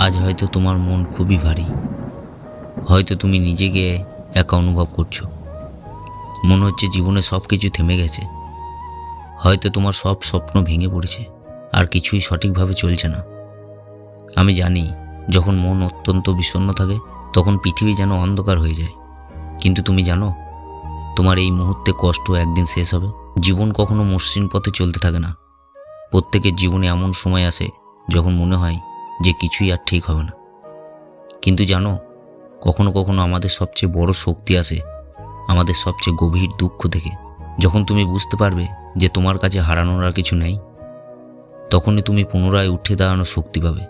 আজ হয়তো তোমার মন খুবই ভারী। হয়তো তুমি নিজেকে একা অনুভব করছ। মনে হচ্ছে জীবনে সব কিছু থেমে গেছে। হয়তো তোমার সব স্বপ্ন ভেঙে পড়েছে, আর কিছুই সঠিকভাবে চলছে না। আমি জানি, যখন মন অত্যন্ত বিষণ্ণ থাকে, তখন পৃথিবী যেন অন্ধকার হয়ে যায়। কিন্তু তুমি জানো, তোমার এই মুহূর্তে কষ্ট একদিন শেষ হবে। জীবন কখনো মসৃণ পথে চলতে থাকে না। প্রত্যেকের জীবনে এমন সময় আসে, যখন মনে হয় যে কিছুই আর ঠিক হবে না। কিন্তু জানো, কখনো কখনো আমাদের সবচেয়ে বড় শক্তি আসে আমাদের সবচেয়ে গভীর দুঃখ থেকে। যখন তুমি বুঝতে পারবে যে তোমার কাছে হারানোর আর কিছু নেই, তখনই তুমি পুনরায় উঠে দাঁড়ানোর শক্তি পাবে।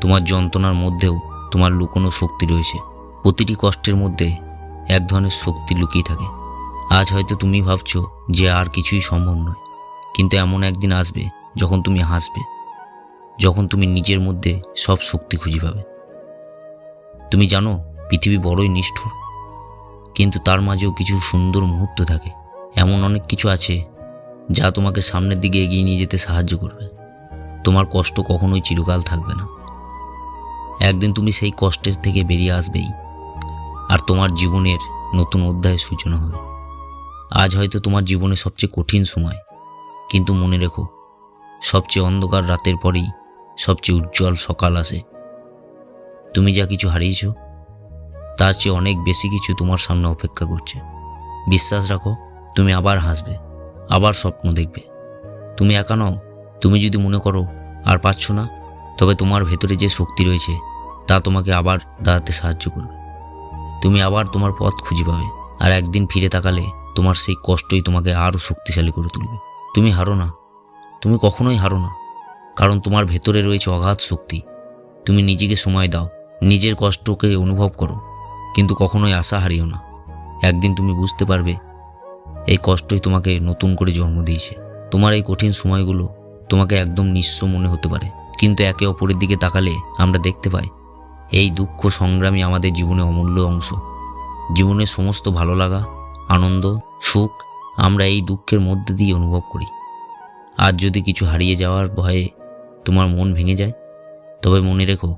তোমার যন্ত্রণার মধ্যেও তোমার লুকোনো শক্তি রয়েছে। প্রতিটি কষ্টের মধ্যে এক ধরনের শক্তি লুকিয়ে থাকে। আজ হয়তো তুমি ভাবছ যে আর কিছুই সম্ভব নয়, কিন্তু এমন একদিন আসবে যখন তুমি হাসবে। যখন তুমি নিজের মধ্যে সব শক্তি খুঁজে পাবে। তুমি জানো, পৃথিবী বড়ই নিষ্ঠুর, কিন্তু তার মাঝেও কিছু সুন্দর মুহূর্ত থাকে। এমন অনেক কিছু আছে যা তোমাকে সামনের দিকে এগিয়ে নিয়ে যেতে সাহায্য করবে। তোমার কষ্ট কখনোই চিরকাল থাকবে না। একদিন তুমি সেই কষ্টের থেকে বেরিয়ে আসবেই, আর তোমার জীবনের নতুন অধ্যায়ের সূচনা হবে। আজ হয়তো তোমার জীবনে সবচেয়ে কঠিন সময়, কিন্তু মনে রেখো, সবচেয়ে অন্ধকার রাতের পরেই সবচেয়ে উজ্জ্বল সকাল আসে। তুমি যা কিছু হারিয়েছ, তার চেয়ে অনেক বেশি কিছু তোমার সামনে অপেক্ষা করছে। বিশ্বাস রাখো, তুমি আবার হাসবে, আবার স্বপ্ন দেখবে। তুমি একা নও, তুমি যদি মনে করো আর পাচ্ছ না, তবে তোমার ভেতরে যে শক্তি রয়েছে, তা তোমাকে আবার দাঁড়াতে সাহায্য করবে। তুমি আবার তোমার পথ খুঁজে পাবে, আর একদিন ফিরে তাকালে তোমার সেই কষ্টই তোমাকে আরও শক্তিশালী করে তুলবে। তুমি হারো না, তুমি কখনোই হারো না। কারণ তোমার ভেতরে রয়েছে অগাধ শক্তি। তুমি নিজেকে সময় দাও, নিজের কষ্টকে অনুভব করো, কিন্তু কখনোই আশা হারিও না। একদিন তুমি বুঝতে পারবে, এই কষ্টই তোমাকে নতুন করে জন্ম দিয়েছে। তোমার এই কঠিন সময়গুলো তোমাকে একদম নিঃস্ব মনে হতে পারে, কিন্তু একে অপরের দিকে তাকালে আমরা দেখতে পাই, এই দুঃখ সংগ্রামই আমাদের জীবনে অমূল্য অংশ। জীবনের সমস্ত ভালো লাগা, আনন্দ, সুখ আমরা এই দুঃখের মধ্যে দিয়ে অনুভব করি। আর যদি কিছু হারিয়ে যাওয়ার ভয়ে তোমার মন ভেঙে যায়? তবে মনে রেখো,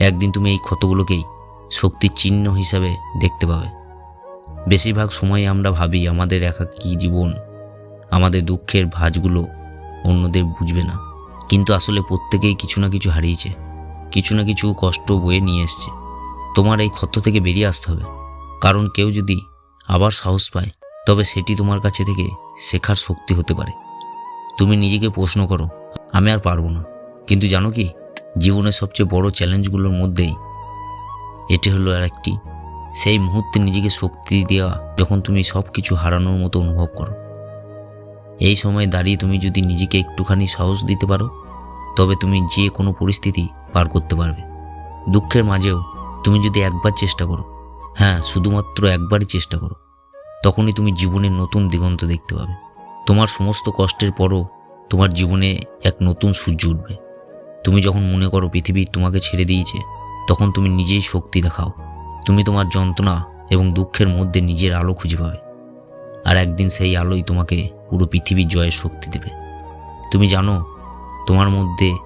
একদিন তুমি এই ক্ষতগুলোকেই শক্তির চিহ্ন হিসাবে দেখতে পাবে। বেশিরভাগ সময় আমরা ভাবি, আমাদের একাকী জীবন, আমাদের দুঃখের ভাঁজগুলো অন্যদের বুঝবে না। কিন্তু আসলে প্রত্যেকেই কিছু না কিছু হারিয়েছে, কিছু না কিছু কষ্ট বয়ে নিয়ে এসছে। তোমার এই ক্ষত থেকে বেরিয়ে আসতে হবে। কারণ কেউ যদি আবার সাহস পায়, তবে সেটি তোমার কাছে থেকে শেখার শক্তি হতে পারে। তুমি নিজেকে প্রশ্ন করো, আমি আর পারব না। কিন্তু জানো কি? জীবনের সবচেয়ে বড় চ্যালেঞ্জগুলোর মধ্যেই এটি হলো আর একটি সেই মুহূর্তে নিজেকে শক্তি দেওয়া যখন তুমি সব কিছু হারানোর মতো অনুভব করো। এই সময় দাঁড়িয়ে তুমি যদি নিজেকে একটুখানি সাহস দিতে পারো, তবে তুমি যে কোনো পরিস্থিতি পার করতে পারবে। দুঃখের মাঝেও তুমি যদি একবার চেষ্টা করো হ্যাঁ শুধুমাত্র একবারই চেষ্টা করো, তখনই তুমি জীবনের নতুন দিগন্ত দেখতে পাবে। তোমার সমস্ত কষ্টের পরও তোমার জীবনে এক নতুন সূর্য উঠবে। তুমি যখন মনে করো পৃথিবী তোমাকে ছেড়ে দিয়েছে, তখন তুমি নিজেই শক্তি দেখাও। তুমি তোমার যন্ত্রণা এবং দুঃখের মধ্যে নিজের আলো খুঁজে পাবে। আর একদিন সেই আলোই তোমাকে পুরো পৃথিবীর জয়ের শক্তি দেবে। তুমি জানো, তোমার মধ্যে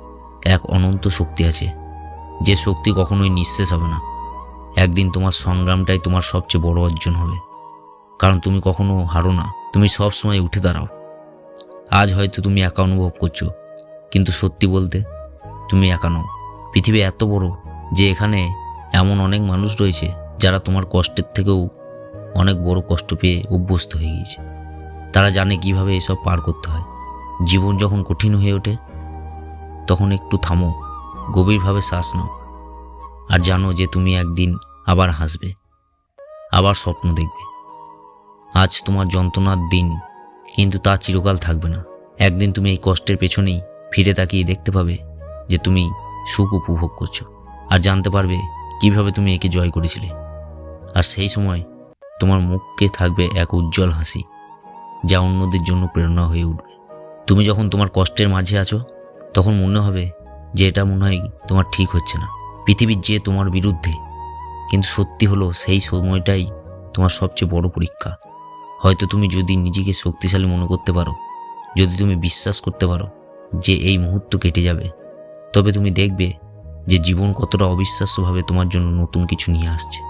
এক অনন্ত শক্তি আছে, যে শক্তি কখনোই নিঃশেষ হবে না। একদিন তোমার সংগ্রামটাই তোমার সবচেয়ে বড় অর্জন হবে। কারণ তুমি কখনো হারো না, তুমি সব সময় উঠে দাঁড়াও। আজ হয়তো তুমি একা অনুভব করছ, কিন্তু সত্যি বলতে তুমি একা নও। পৃথিবী এত বড় যে এখানে এমন অনেক মানুষ রয়েছে যারা তোমার কষ্টের থেকেও অনেক বড় কষ্ট পেয়ে অভ্যস্ত হয়ে গিয়েছে। তারা জানে কীভাবে এসব পার করতে হয়। জীবন যখন কঠিন হয়ে ওঠে, তখন একটু থামো, গভীরভাবে শ্বাস নাও আর জানো যে তুমি একদিন আবার হাসবে, আবার স্বপ্ন দেখবে। আজ তোমার যন্ত্রণার দিন, কিন্তু তা চিরকাল থাকবে না। একদিন তুমি এই কষ্টের পেছনেই ফিরে তাকিয়ে দেখতে পাবে যে তুমি সুখ উপভোগ করছ আর জানতে পারবে কীভাবে তুমি একে জয় করেছিলে। আর সেই সময় তোমার মুখকে থাকবে এক উজ্জ্বল হাসি, যা অন্যদের জন্য প্রেরণা হয়ে উঠবে। তুমি যখন তোমার কষ্টের মাঝে আছো, তখন মনে হবে যে এটা মনে হয় তোমার ঠিক হচ্ছে না। পৃথিবীর যে তোমার বিরুদ্ধে, কিন্তু সত্যি হলো সেই সময়টাই তোমার সবচেয়ে বড় পরীক্ষা। হয়তো তুমি যদি নিজেকে শক্তিশালী মনে করতে পারো, যদি তুমি বিশ্বাস করতে পারো যে এই মুহূর্ত কেটে যাবে তবে তুমি দেখবে যে জীবন কতটা অবিশ্বাস্যভাবে তোমার জন্য নতুন কিছু নিয়ে আসছে।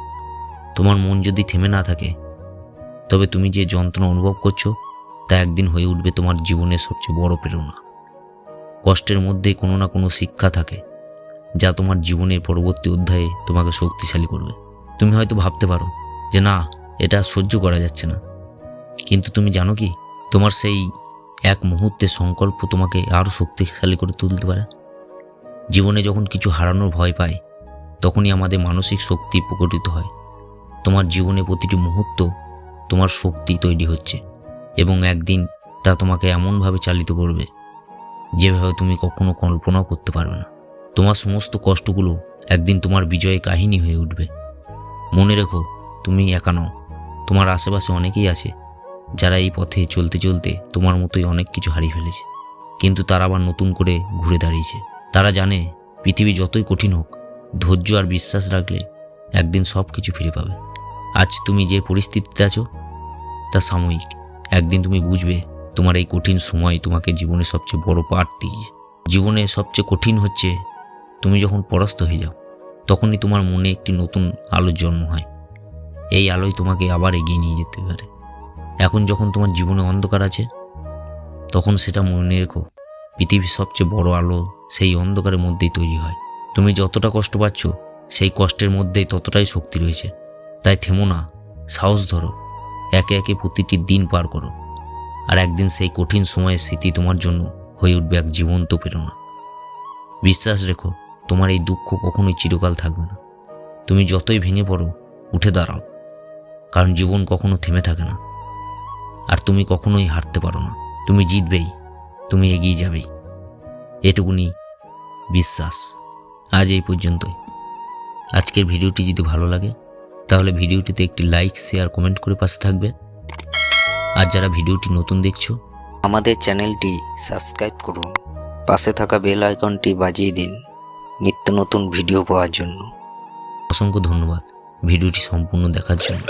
তোমার মন যদি থেমে না থাকে, তবে তুমি যে যন্ত্রণা অনুভব করছ, তা একদিন হয়ে উঠবে তোমার জীবনের সবচেয়ে বড় প্রেরণা। কষ্টের মধ্যে কোনো না কোনো শিক্ষা থাকে, যা তোমার জীবনের পরবর্তী অধ্যায়ে তোমাকে শক্তিশালী করবে। তুমি হয়তো ভাবতে পারো যে না, এটা সহ্য করা যাচ্ছে না। কিন্তু তুমি জানো কি, তোমার সেই এক মুহূর্তে সংকল্প তোমাকে আরও শক্তিশালী করে তুলতে পারে। জীবনে যখন কিছু হারানোর ভয় পায়, তখনই আমাদের মানসিক শক্তি প্রকটিত হয়। তোমার জীবনে প্রতিটি মুহূর্ত তোমার শক্তি তৈরি হচ্ছে এবং একদিন তা তোমাকে এমনভাবে চালিত করবে, যেভাবে তুমি কখনো কল্পনাও করতে পারবে না। তোমার সমস্ত কষ্টগুলো একদিন তোমার বিজয় কাহিনী হয়ে উঠবে। মনে রেখো, তুমি একা নও। তোমার আশেপাশে অনেকেই আছে, যারা এই পথে চলতে চলতে তোমার মতোই অনেক কিছু হারিয়ে ফেলেছে, কিন্তু তারা আবার নতুন করে ঘুরে দাঁড়িয়েছে। তারা জানে পৃথিবী যতই কঠিন হোক, ধৈর্য আর বিশ্বাস রাখলে একদিন সব কিছু ফিরে পাবে। আজ তুমি যে পরিস্থিতিতে আছো, তা সাময়িক। একদিন তুমি বুঝবে তোমার এই কঠিন সময় তোমাকে জীবনে সবচেয়ে বড় পাঠ দিয়েছে। জীবনে সবচেয়ে কঠিন হচ্ছে তুমি যখন পরাস্ত হয়ে যাও, তখনই তোমার মনে একটি নতুন আলোর জন্ম হয়। এই আলোয় তোমাকে আবার এগিয়ে নিয়ে যেতে পারে। এখন যখন তোমার জীবনে অন্ধকার আছে, তখন সেটা মনে রেখো পৃথিবীর সবচেয়ে বড় আলো সেই অন্ধকারের মধ্যেই তৈরি হয়। তুমি যতটা কষ্ট পাচ্ছ, সেই কষ্টের মধ্যেই ততটাই শক্তি রয়েছে। তাই থেমো না, সাহস ধরো, একে একে প্রতিটি দিন পার করো। আর একদিন সেই কঠিন সময়ের স্মৃতি তোমার জন্য হয়ে উঠবে এক জীবন্ত প্রেরণা। বিশ্বাস রেখো, তোমার এই দুঃখ কখনোই চিরকাল থাকবে না। তুমি যতই ভেঙে পড়ো, উঠে দাঁড়াও, কারণ জীবন কখনো থেমে থাকে না। আর তুমি কখনোই হারতে পারো না। তুমি জিতবেই। তুমি এগিয়ে যাবেই এটুকুনি বিশ্বাস। আজ এই পর্যন্তই। আজকের ভিডিওটি যদি ভালো লাগে তাহলে ভিডিওটিতে একটি লাইক শেয়ার কমেন্ট করে পাশে থাকবে। আর যারা ভিডিওটি নতুন দেখছ আমাদের চ্যানেলটি সাবস্ক্রাইব করুন। পাশে থাকা বেল আইকনটি বাজিয়ে দিন নিত্য নতুন ভিডিও পাওয়ার জন্য। অসংখ্য ধন্যবাদ ভিডিওটি সম্পূর্ণ দেখার জন্য।